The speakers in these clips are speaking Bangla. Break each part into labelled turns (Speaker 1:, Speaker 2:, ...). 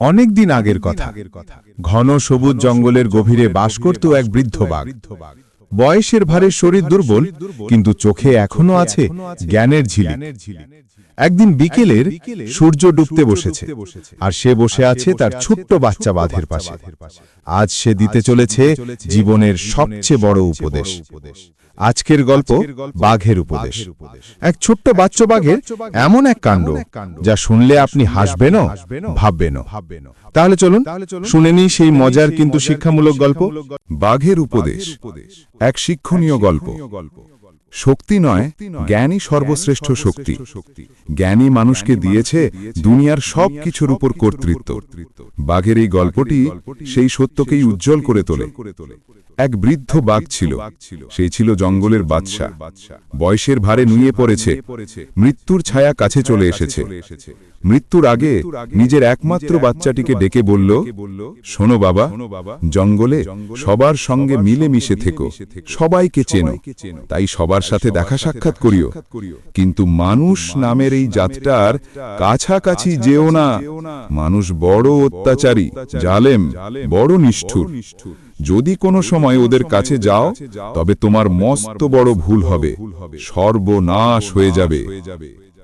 Speaker 1: অনেক দিন আগের কথা। ঘন সবুজ জঙ্গলের গভীরে বাস করত এক বৃদ্ধ বাঘ। বয়সের ভারে শরীর দুর্বল, কিন্তু চোখে এখনও আছে জ্ঞানের ঝিলিক একদিন বিকেলের সূর্য ডুবতে বসেছে। আর সে বসে আছে তার ছোট্ট বাচ্চা বাঁধের পাশে। আজ সে দিতে চলেছে জীবনের সবচেয়ে বড় উপদেশ। আজকের গল্প বাঘের উপদেশ। এক ছোট্ট বাচ্চা বাঘের এমন এক কাণ্ড যা শুনলে আপনি হাসবেনও ভাববেনও। তাহলে চলুন শুনে নিই সেই মজার কিন্তু শিক্ষামূলক গল্প।
Speaker 2: বাঘের উপদেশ। এক শিক্ষণীয় গল্প। শক্তি নয় জ্ঞানই সর্বশ্রেষ্ঠ শক্তি। জ্ঞানী মানুষকে দিয়েছে দুনিয়ার সব কিছুর উপর কর্তৃত্ব। বাঘের এই গল্পটি সেই সত্যকেই উজ্জ্বল করে তোলে। এক বৃদ্ধ বাঘ ছিল। সেই ছিল জঙ্গলের বাদশা বয়সের ভারে নুয়ে পড়েছে। মৃত্যুর ছায়া কাছে চলে এসেছে। মৃত্যুর আগে নিজের একমাত্র বাচ্চাটিকে ডেকে বলল শোনো বাবা জঙ্গলে সবার সঙ্গে মিলে মিশে থেকো। সবাইকে চেনো। তাই সবার সাথে দেখা সাক্ষাৎ করিও। কিন্তু মানুষ নামের এই জাতটার কাছাকাছি যেও না। মানুষ বড় অত্যাচারী জালেম বড় নিষ্ঠুর। যদি কোনো সময় ওদের কাছে যাও তবে তোমার মস্ত বড় ভুল হবে। সর্বনাশ হয়ে যাবে।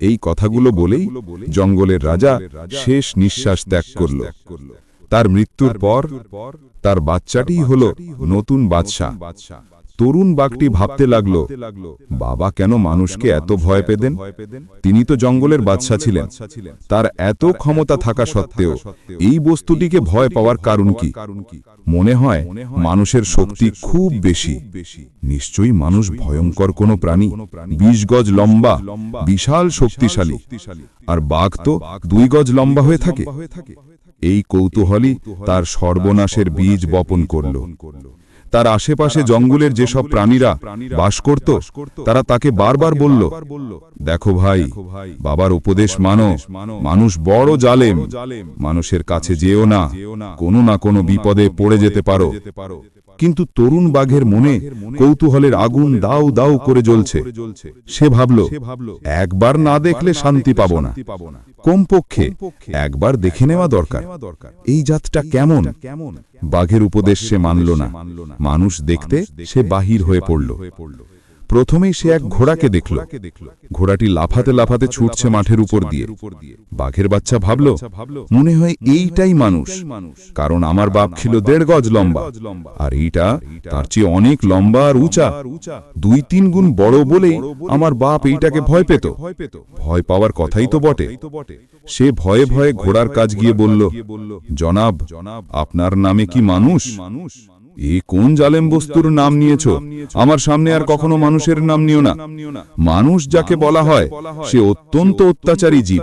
Speaker 2: এই কথাগুলো বলেই জঙ্গলের রাজা শেষ নিঃশ্বাস ত্যাগ করল। তার মৃত্যুর পর তার বাচ্চাটি হল নতুন বাদশা তরুণ বাঘটি ভাবতে লাগল বাবা কেন মানুষকে এত ভয় পেতেন? তিনি তো জঙ্গলের বাদশা ছিলেন। তার এত ক্ষমতা থাকা সত্ত্বেও এই বস্তুটিকে ভয় পাওয়ার কারণ কি? মনে হয় মানুষের শক্তি খুব বেশি। নিশ্চয়ই মানুষ ভয়ঙ্কর কোনো প্রাণী। বিশ গজ লম্বা বিশাল শক্তিশালী। আর বাঘ তো দুই গজ লম্বা হয়ে থাকে। এই কৌতূহলই তার সর্বনাশের বীজ বপন করল। তার আশেপাশে জঙ্গলের যেসব প্রাণীরা বাস করত তারা তাকে বারবার বলল দেখো ভাই বাবার উপদেশ মানো মানুষ বড় জালেম মানুষের কাছে যেও না কোনো না কোনো বিপদে পড়ে যেতে পারো। কিন্তু তরুণ বাঘের মনে কৌতূহলের আগুন দাউ দাউ করে জ্বলছে। সে ভাবল একবার না দেখলে শান্তি পাব না। কমপক্ষে একবার দেখে নেওয়া দরকার। এই জাতটা কেমন? বাঘের উপদেশ সে মানল না। মানুষ দেখতে সে বাহির হয়ে পড়ল। প্রথমেই সে এক ঘোড়াকে দেখল। ঘোড়াটি লাফাতে লাফাতে ছুটছে মাঠের উপর দিয়ে। বাঘের বাচ্চা ভাবল মনে হয় এইটাই মানুষ। কারণ আমার বাপ ছিল দেড় গজ লম্বা। আর এইটা তার চেয়ে অনেক লম্বা আর উঁচা। দুই তিন গুণ বড় বলেই আমার বাপ এইটাকে ভয় পেত। ভয় পাওয়ার কথাই তো বটে। সে ভয়ে ভয়ে ঘোড়ার কাজ গিয়ে বলল জনাব আপনার নামে কি মানুষ? মানুষ? এ কোন জালেম বস্তুর নাম নিয়েছ? আমার সামনে আর কখনো মানুষের নাম নিও না। মানুষ যাকে বলা হয় সে অত্যন্ত অত্যাচারী জীব।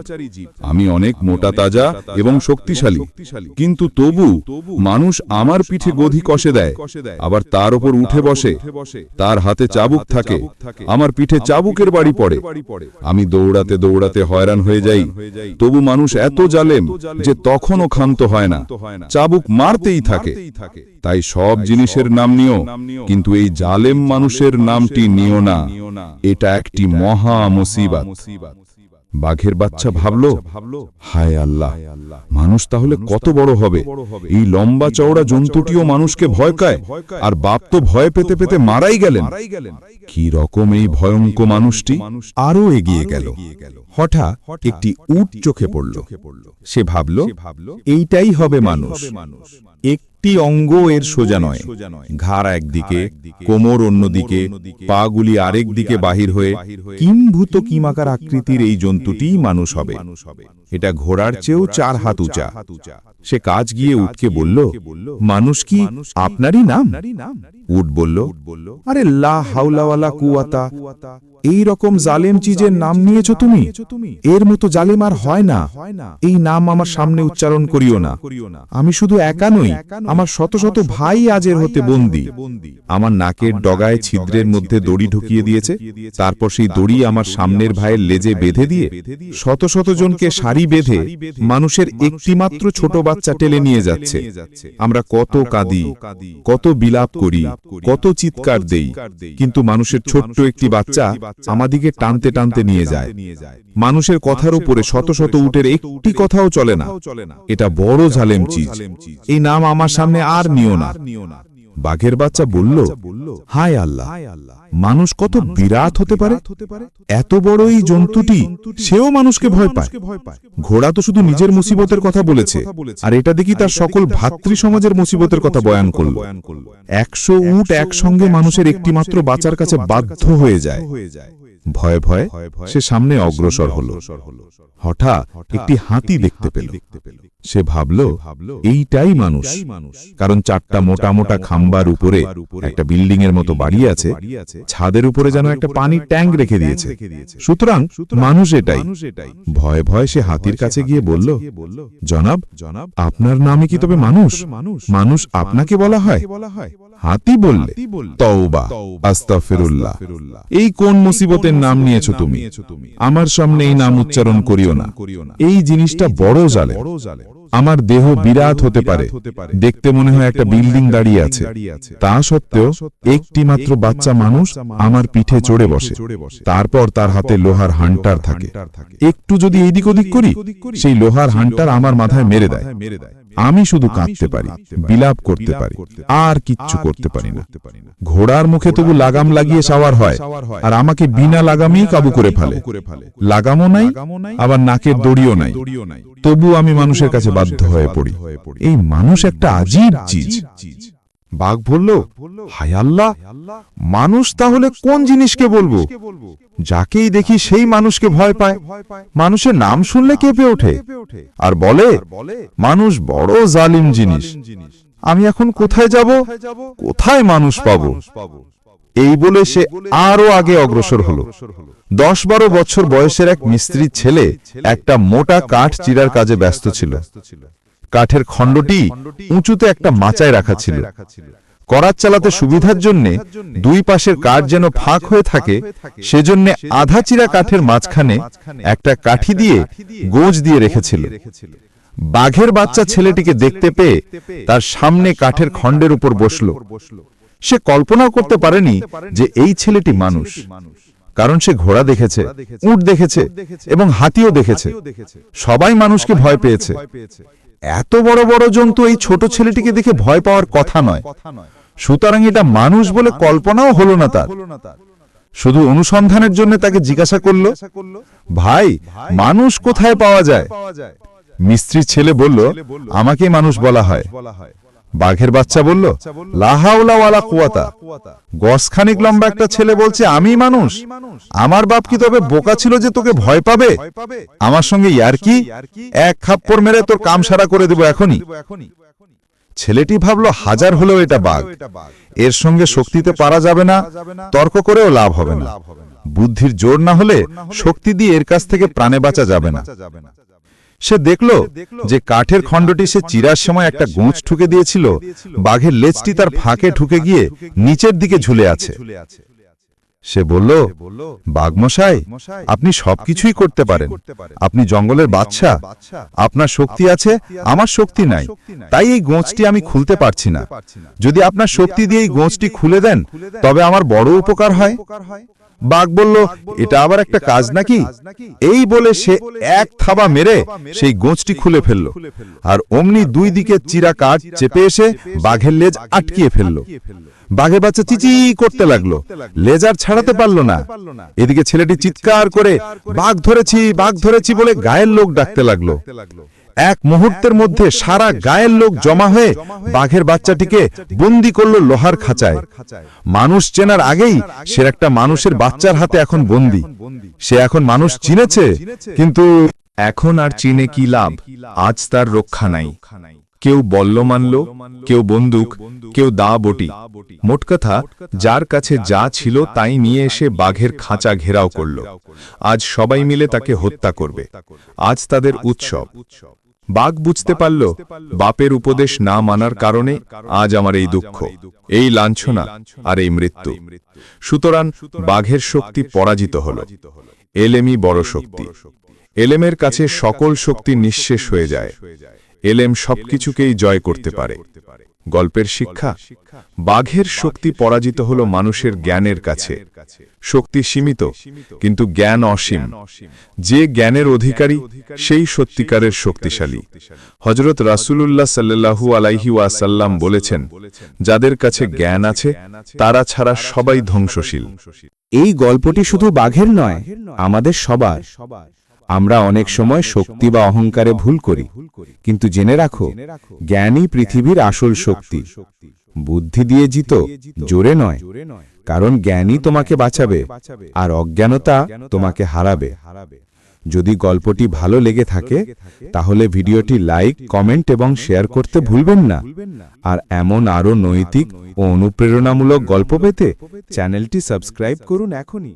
Speaker 2: আমি অনেক মোটা তাজা এবং শক্তিশালী। কিন্তু তবু মানুষ আমার পিঠে গধি কষে দেয় আবার তার ওপর উঠে বসে তার হাতে চাবুক থাকে আমার পিঠে চাবুকের বাড়ি পড়ে। আমি দৌড়াতে দৌড়াতে হয়রান হয়ে যাই। তবু মানুষ এত জালেম যে তখনও ক্ষান্ত হয় না। চাবুক মারতেই থাকে। তাই সব জিনিসের নাম নিও, কিন্তু এই জালেম মানুষের নামটি নিও না। এটা একটি মহা মুসিবাত। বাঘের বাচ্চা ভাবল, হায় আল্লাহ, মানুষ তাহলে কত বড় হবে? এই লম্বা চওড়া জন্তুটিও মানুষকে ভয় কায় আর বাপ তো ভয় পেতে পেতে মারাই গেলেন। কি রকম এই ভয়ঙ্কর মানুষটি
Speaker 1: আরও এগিয়ে গেল। হঠাৎ একটি উট চোখে পড়ল। সে ভাবল, এইটাই হবে মানুষ। একটি অঙ্গ এর সোজা নয়। ঘাড় একদিকে কোমর অন্যদিকে পাগুলি আরেক দিকে বাহির হয়ে কিম্ভূত কিমাকার আকৃতির এই জন্তুটি মানুষ হবে। এটা ঘোড়ার চেয়েও চার হাত উঁচা। সে কাজ গিয়ে উঠকে বলল মানুষ কি আপনারই নাম? উট বলল আরে লা হাউলাওয়ালা কুয়াতা এই রকম জালেম চিজের নাম নিয়েছ তুমি? এর মতো জালেম আর হয় না। এই নাম আমার সামনে উচ্চারণ করিও না। আমি শুধু একা নই আমার শত শত ভাই আজের হতে বন্দি। আমার নাকের ডগায় ছিদ্রের মধ্যে দড়ি ঢুকিয়ে দিয়েছে তারপর সেই দড়ি আমার সামনের ভাইয়ের লেজে বেঁধে দিয়ে শত শত জনকে সারি বেঁধে মানুষের একটিমাত্র ছোট বাচ্চা টেলে নিয়ে যাচ্ছে। আমরা কত কাঁদি কত বিলাপ করি কত চিৎকার দেই। কিন্তু মানুষের ছোট্ট একটি বাচ্চা আমাদিকে টানতে টানতে নিয়ে যায়। মানুষের কথার উপরে শত শত উটের একটি কথাও চলে না। এটা বড় ঝালেম চিজ। এই নাম আমার সামনে আর নিও না। বাঘের বাচ্চা বলল হায় আল্লাহ মানুষ কত বিরাট হতে পারে? এত বড় এই জন্তুটি সেও মানুষকে ভয় পায়। ঘোড়া তো শুধু নিজের মুসিবতের কথা বলেছে। আর এটা দেখি তার সকল ভাতৃ সমাজের মুসিবতের কথা বয়ান করল। একশো উট একসঙ্গে মানুষের একটি মাত্র বাচ্চার কাছে বাধ্য হয়ে যায়। ভয়ে ভয়ে সে সামনে অগ্রসর হল। হঠাৎ একটি হাতি দেখতে পেল। সে ভাবল এইটাই মানুষ। কারণ চারটা মোটা মোটা খাম্বার উপরে একটা বিল্ডিং এর মতো বাড়ি আছে। ছাদের উপরে যেন একটা পানির ট্যাঙ্ক রেখে দিয়েছে। সুতরাং মানুষ এটাই। ভয়ে ভয়ে সে হাতির কাছে গিয়ে বলল জনাব জনাব আপনার নামে কি তবে মানুষ? মানুষ? আপনাকে বলা হয়? হাতি বললে তওবা আস্তাগফিরুল্লাহ। এই কোন মুসিবতের নাম নিয়েছো তুমি। আমার সামনে এই নাম উচ্চারণ করিও না। এই জিনিসটা বড় জালে আমার দেহ বিরাট হতে পারে। দেখতে মনে হয় একটা বিল্ডিং দাঁড়িয়ে আছে। তা সত্ত্বেও একটি মাত্র বাচ্চা মানুষ আমার পিঠে চড়ে বসে। তারপর তার হাতে লোহার হান্টার থাকে। একটু যদি এইদিক ওদিক করি সেই লোহার হান্টার আমার মাথায় মেরে দেয়। আমি শুধু কাঁদতে পারি বিলাপ করতে পারি আর কিচ্ছু করতে পারি না। ঘোড়ার মুখে তবু লাগাম লাগিয়ে সাওয়ার হয় আর আমাকে বিনা লাগামেই কাবু করে ফেলে। লাগামও নাই আবার নাকের দড়িও নাই। তবু আমি মানুষের কাছে বাধ্য হয়ে পড়ি। এই মানুষ একটা আজীব চিজ। বাঘ বলল, হায় আল্লাহ, মানুষ তাহলে কোন জিনিসকে বলব? যাকেই দেখি সেই মানুষকে ভয় পায়। মানুষের নাম শুনলে কেঁপে ওঠে। আর বলে, মানুষ বড় জালিম জিনিস। আমি এখন কোথায় যাব? কোথায় মানুষ পাবো? এই বলে সে আরও আগে অগ্রসর হলো। দশ বারো বছর বয়সের এক মিস্ত্রির ছেলে একটা মোটা কাঠ চিরার কাজে ব্যস্ত ছিল। কাঠের খণ্ডটি উঁচুতে একটা মাচায় রাখা ছিল। করাত চালাতে সুবিধার জন্য দুই পাশের কাঠ যেন ফাঁক হয়ে থাকে সেজন্য আধা চিরা কাঠের মাঝখানে একটা কাঠি দিয়ে গোজ দিয়ে রেখেছিল। বাঘের বাচ্চা ছেলেটিকে দেখতে পেয়ে তার সামনে কাঠের খণ্ডের উপর বসল। সে কল্পনাও করতে পারেনি যে এই ছেলেটি মানুষ। কারণ সে ঘোড়া দেখেছে উট দেখেছে এবং হাতিও দেখেছে। সবাই মানুষকে ভয় পেয়েছে। এত বড় বড় জন্তু এই ছোট ছেলেটিকে দেখে ভয় পাওয়ার কথা নয়। সুতরাং এটা মানুষ বলে কল্পনাও হলো না তার। শুধু অনুসন্ধানের জন্য তাকে জিজ্ঞাসা করল, ভাই, মানুষ কোথায় পাওয়া যায়? মিস্ত্রির ছেলে বলল আমাকে মানুষ বলা হয়। বাঘের বাচ্চা বলল লাহাউলাওয়ালা কুয়াতা গসখানিক লম্বা একটা ছেলে বলছে, আমি মানুষ। আমার বাপ কি তবে বোকা ছিল যে তোকে ভয় পাবে? আমার সঙ্গে ইয়ার কি? এক খাপ্পর মেরে তোর কাম সারা করে দেব এখনই। ছেলেটি ভাবলো, হাজার হলেও এটা বাঘ। এর সঙ্গে শক্তিতে পারা যাবে না, তর্ক করেও লাভ হবে না। বুদ্ধির জোর না হলে শক্তি দিয়ে এর কাছ থেকে প্রাণে বাঁচা যাবে না। সে দেখল যে কাঠের খণ্ডটি সে চিরার সময় একটা গোঁচ ঠুকে দিয়েছিল। বাঘের লেজটি তার ফাঁকে ঠুকে গিয়ে নিচের দিকে ঝুলে আছে। সে বলল বাঘমশাই আপনি সবকিছুই করতে পারেন। আপনি জঙ্গলের বাচ্চা আপনার শক্তি আছে আমার শক্তি নাই। তাই এই গোঁচটি আমি খুলতে পারছি না। যদি আপনার শক্তি দিয়ে এই গোঁচটি খুলে দেন তবে আমার বড় উপকার হয়। বাঘ বলল, এটা আবার একটা কাজ নাকি? এই বলে সে এক থাবা মেরে সেই গোঁচটি খুলে ফেলল। আর অমনি দুই দিকে চিরা কাঠ চেপে এসে বাঘের লেজ আটকিয়ে ফেলল। বাঘের বাচ্চা চিচি করতে লাগল। লেজার ছাড়াতে পারল না। এদিকে ছেলেটি চিৎকার করে, বাঘ ধরেছি বাঘ ধরেছি বলে গায়ের লোক ডাকতে লাগল। এক মুহূর্তের মধ্যে সারা গায়ের লোক জমা হয়ে বাঘের বাচ্চাটিকে বন্দি করল লোহার খাঁচায়। মানুষ চেনার আগেই সে একটা মানুষের বাচ্চার হাতে এখন বন্দি। সে এখন মানুষ চিনেছে, কিন্তু
Speaker 3: এখন আর চীনে কি লাভ? আজ তার রক্ষা নাই। কেউ বল্ল মানল কেউ বন্দুক, কেউ দা বটি। মোট কথা, যার কাছে যা ছিল তাই নিয়ে এসে বাঘের খাঁচা ঘেরাও করল। আজ সবাই মিলে তাকে হত্যা করবে। আজ তাদের উৎসব। বাঘ বুঝতে পারল, বাপের উপদেশ না মানার কারণে আজ আমার এই দুঃখ, এই লাঞ্ছনা আর এই মৃত্যু। সুতরাং বাঘের শক্তি পরাজিত হল। এলেমই বড় শক্তি। এলেমের কাছে সকল শক্তি নিঃশেষ হয়ে যায়। এলেম সবকিছুকেই জয় করতে পারে। গল্পের শিক্ষা? বাঘের শক্তি পরাজিত হল মানুষের জ্ঞানের কাছে। শক্তি সীমিত, কিন্তু জ্ঞান অসীম। যে জ্ঞানের অধিকারী, সেই সত্যিকারের শক্তিশালী। হজরত রাসূলুল্লাহ সাল্লাল্লাহু আলাইহি ওয়াসাল্লাম বলেছেন, যাদের কাছে জ্ঞান আছে, তারা ছাড়া সবাই ধ্বংসশীল।
Speaker 1: এই গল্পটি শুধু বাঘের নয়, আমাদের সবার। আমরা অনেক সময় শক্তি বা অহংকারে ভুল করি। কিন্তু জেনে রাখো জ্ঞানই পৃথিবীর আসল শক্তি। বুদ্ধি দিয়ে জিত জোরে নয়। কারণ জ্ঞানই তোমাকে বাঁচাবে আর অজ্ঞানতা তোমাকে হারাবে। যদি গল্পটি ভালো লেগে থাকে তাহলে ভিডিওটি লাইক কমেন্ট এবং শেয়ার করতে ভুলবেন না। আর এমন আরও নৈতিক ও অনুপ্রেরণামূলক গল্প পেতে চ্যানেলটি সাবস্ক্রাইব করুন এখনই।